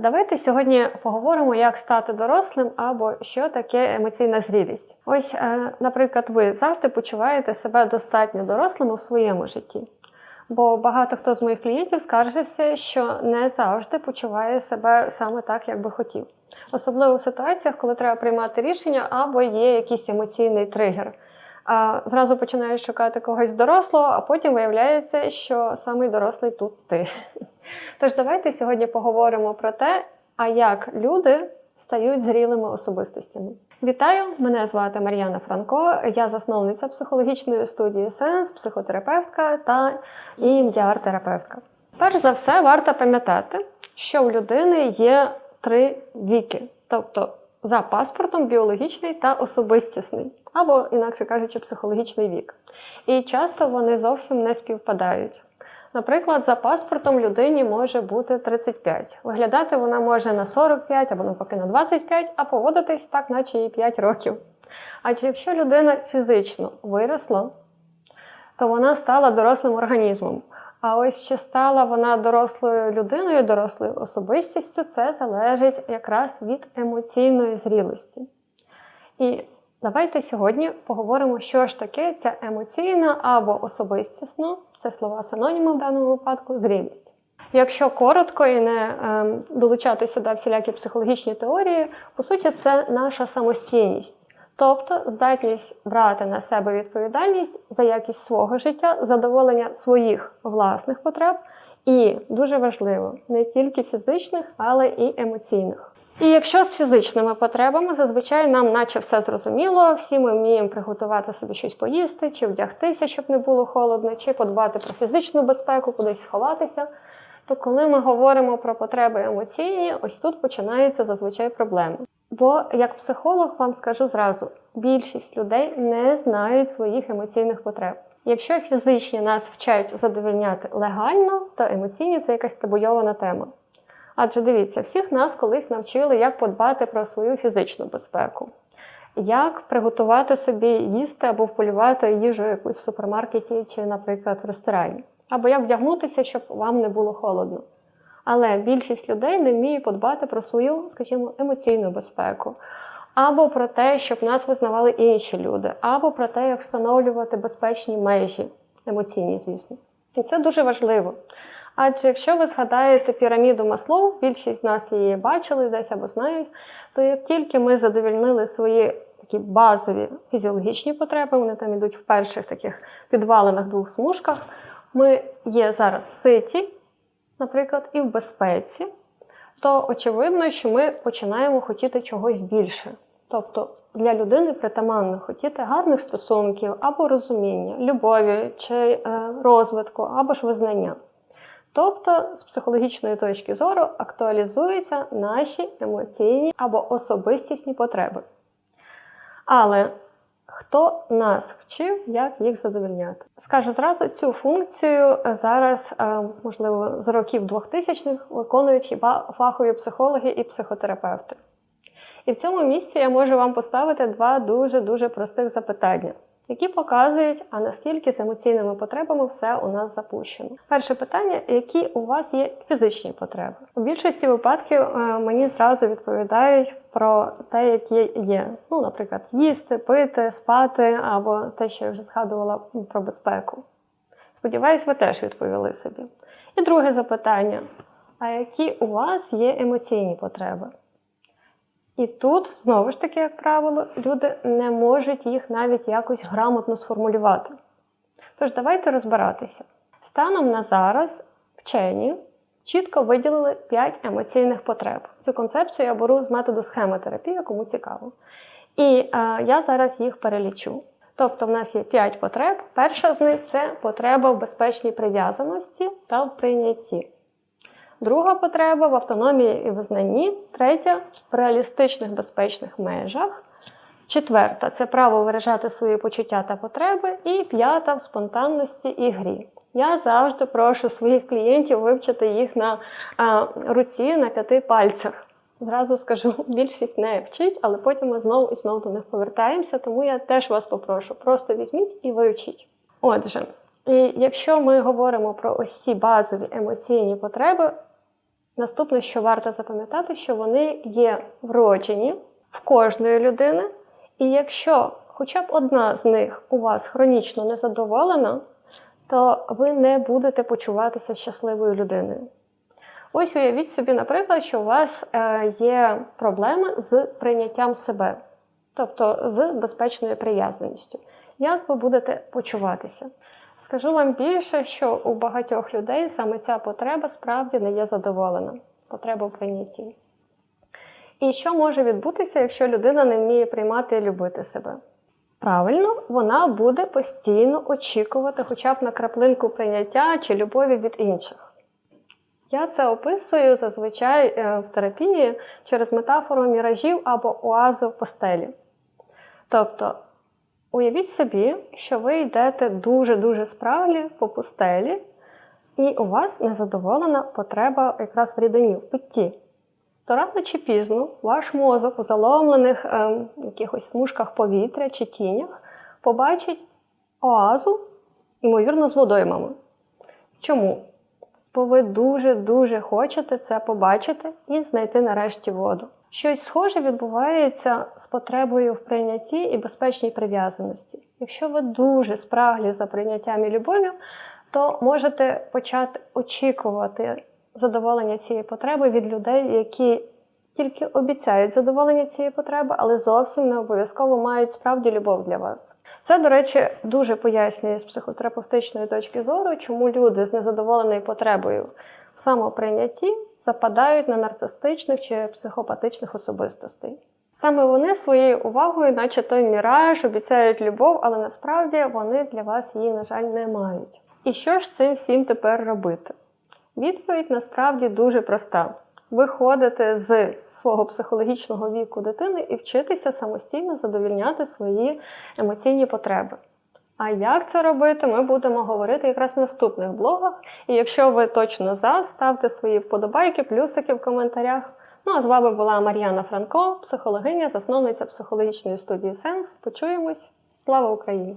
давайте сьогодні поговоримо, як стати дорослим або що таке емоційна зрілість. Ось, е, наприклад, ви завжди почуваєте себе достатньо дорослим у своєму житті. Бо багато хто з моїх клієнтів скаржився, що не завжди почуває себе саме так, як би хотів. Особливо в ситуаціях, коли треба приймати рішення або є якийсь емоційний тригер. А зразу починаєш шукати когось дорослого, а потім виявляється, що самий дорослий тут ти. Тож давайте сьогодні поговоримо про те, а як люди стають зрілими особистостями. Вітаю! Мене звати Мар'яна Франко, я засновниця психологічної студії Сенс, психотерапевтка та ім'яр-терапевтка. Перш за все, варто пам'ятати, що в людини є три віки, тобто за паспортом біологічний та особистісний, або, інакше кажучи, психологічний вік. І часто вони зовсім не співпадають. Наприклад, за паспортом людині може бути 35. Виглядати вона може на 45 або навпаки на 25, а поводитись так, наче їй 5 років. Адже якщо людина фізично виросла, то вона стала дорослим організмом. А ось чи стала вона дорослою людиною, дорослою особистістю, це залежить якраз від емоційної зрілості. І давайте сьогодні поговоримо, що ж таке ця емоційна або особистісна, це слова синоніми в даному випадку, зрілість. Якщо коротко і не е, долучати сюди всілякі психологічні теорії, по суті, це наша самостійність. Тобто здатність брати на себе відповідальність за якість свого життя, задоволення своїх власних потреб, і дуже важливо, не тільки фізичних, але і емоційних. І якщо з фізичними потребами, зазвичай нам наче все зрозуміло, всі ми вміємо приготувати собі щось поїсти, чи вдягтися, щоб не було холодно, чи подбати про фізичну безпеку, кудись сховатися. То коли ми говоримо про потреби емоційні, ось тут починаються зазвичай проблеми. Бо як психолог вам скажу зразу: більшість людей не знають своїх емоційних потреб. Якщо фізичні нас вчать задовольняти легально, то емоційні це якась табуйована тема. Адже дивіться, всіх нас колись навчили, як подбати про свою фізичну безпеку, як приготувати собі їсти або вполювати їжу якусь в супермаркеті чи, наприклад, в ресторані, або як вдягнутися, щоб вам не було холодно. Але більшість людей не вміє подбати про свою, скажімо, емоційну безпеку, або про те, щоб нас визнавали інші люди, або про те, як встановлювати безпечні межі, емоційні, звісно. І це дуже важливо. Адже якщо ви згадаєте піраміду Маслоу, більшість з нас її бачили десь або знають, то як тільки ми задовільнили свої такі базові фізіологічні потреби, вони там йдуть в перших таких підвалених двох смужках, ми є зараз ситі, наприклад, і в безпеці, то очевидно, що ми починаємо хотіти чогось більше. Тобто для людини притаманно хотіти гарних стосунків або розуміння, любові чи е, розвитку, або ж визнання. Тобто, з психологічної точки зору актуалізуються наші емоційні або особистісні потреби. Але хто нас вчив, як їх задовольняти? Скажу зразу, цю функцію зараз, е, можливо, з років 2000-х виконують хіба фахові психологи і психотерапевти. І в цьому місці я можу вам поставити два дуже-дуже простих запитання які показують, а наскільки з емоційними потребами все у нас запущено. Перше питання: які у вас є фізичні потреби? У більшості випадків е, мені зразу відповідають про те, які є. Ну, наприклад, їсти, пити, спати, або те, що я вже згадувала про безпеку. Сподіваюсь, ви теж відповіли собі. І друге запитання: а які у вас є емоційні потреби? І тут, знову ж таки, як правило, люди не можуть їх навіть якось грамотно сформулювати. Тож, давайте розбиратися. Станом на зараз вчені чітко виділили 5 емоційних потреб. Цю концепцію я беру з методу схемотерапії, кому цікаво. І е, я зараз їх перелічу. Тобто, в нас є 5 потреб. Перша з них це потреба в безпечній прив'язаності та в прийнятті. Друга потреба в автономії і визнанні. Третя в реалістичних безпечних межах. Четверта це право виражати свої почуття та потреби. І п'ята в спонтанності і грі. Я завжди прошу своїх клієнтів вивчити їх на а, руці на п'яти пальцях. Зразу скажу, більшість не вчить, але потім ми знову і знову до них повертаємося, тому я теж вас попрошу. Просто візьміть і вивчіть. Отже, і якщо ми говоримо про ось ці базові емоційні потреби, Наступне, що варто запам'ятати, що вони є вроджені в кожної людини, і якщо хоча б одна з них у вас хронічно незадоволена, то ви не будете почуватися щасливою людиною. Ось уявіть собі, наприклад, що у вас е, є проблеми з прийняттям себе, тобто з безпечною прив'язаністю. Як ви будете почуватися? Скажу вам більше, що у багатьох людей саме ця потреба справді не є задоволена. Потреба в прийнятті. І що може відбутися, якщо людина не вміє приймати і любити себе? Правильно, вона буде постійно очікувати хоча б на краплинку прийняття чи любові від інших. Я це описую зазвичай е, в терапії через метафору міражів або оазу в постелі. Тобто, уявіть собі, що ви йдете дуже-дуже спраглі по пустелі, і у вас незадоволена потреба якраз в рідині, в питті. То рано чи пізно ваш мозок у заломлених ем, якихось смужках повітря чи тінях побачить оазу, ймовірно, з водоймами. Чому? Бо ви дуже-дуже хочете це побачити і знайти нарешті воду. Щось схоже відбувається з потребою в прийнятті і безпечній прив'язаності. Якщо ви дуже спраглі за прийняттям і любов'ю, то можете почати очікувати задоволення цієї потреби від людей, які тільки обіцяють задоволення цієї потреби, але зовсім не обов'язково мають справді любов для вас. Це, до речі, дуже пояснює з психотерапевтичної точки зору, чому люди з незадоволеною потребою в самоприйнятті западають на нарцистичних чи психопатичних особистостей. Саме вони своєю увагою, наче той міраж, обіцяють любов, але насправді вони для вас її, на жаль, не мають. І що ж цим всім тепер робити? Відповідь насправді дуже проста: виходити з свого психологічного віку дитини і вчитися самостійно задовільняти свої емоційні потреби. А як це робити, ми будемо говорити якраз в наступних блогах. І якщо ви точно за, ставте свої вподобайки, плюсики в коментарях. Ну а з вами була Мар'яна Франко, психологиня, засновниця психологічної студії Сенс. Почуємось. Слава Україні!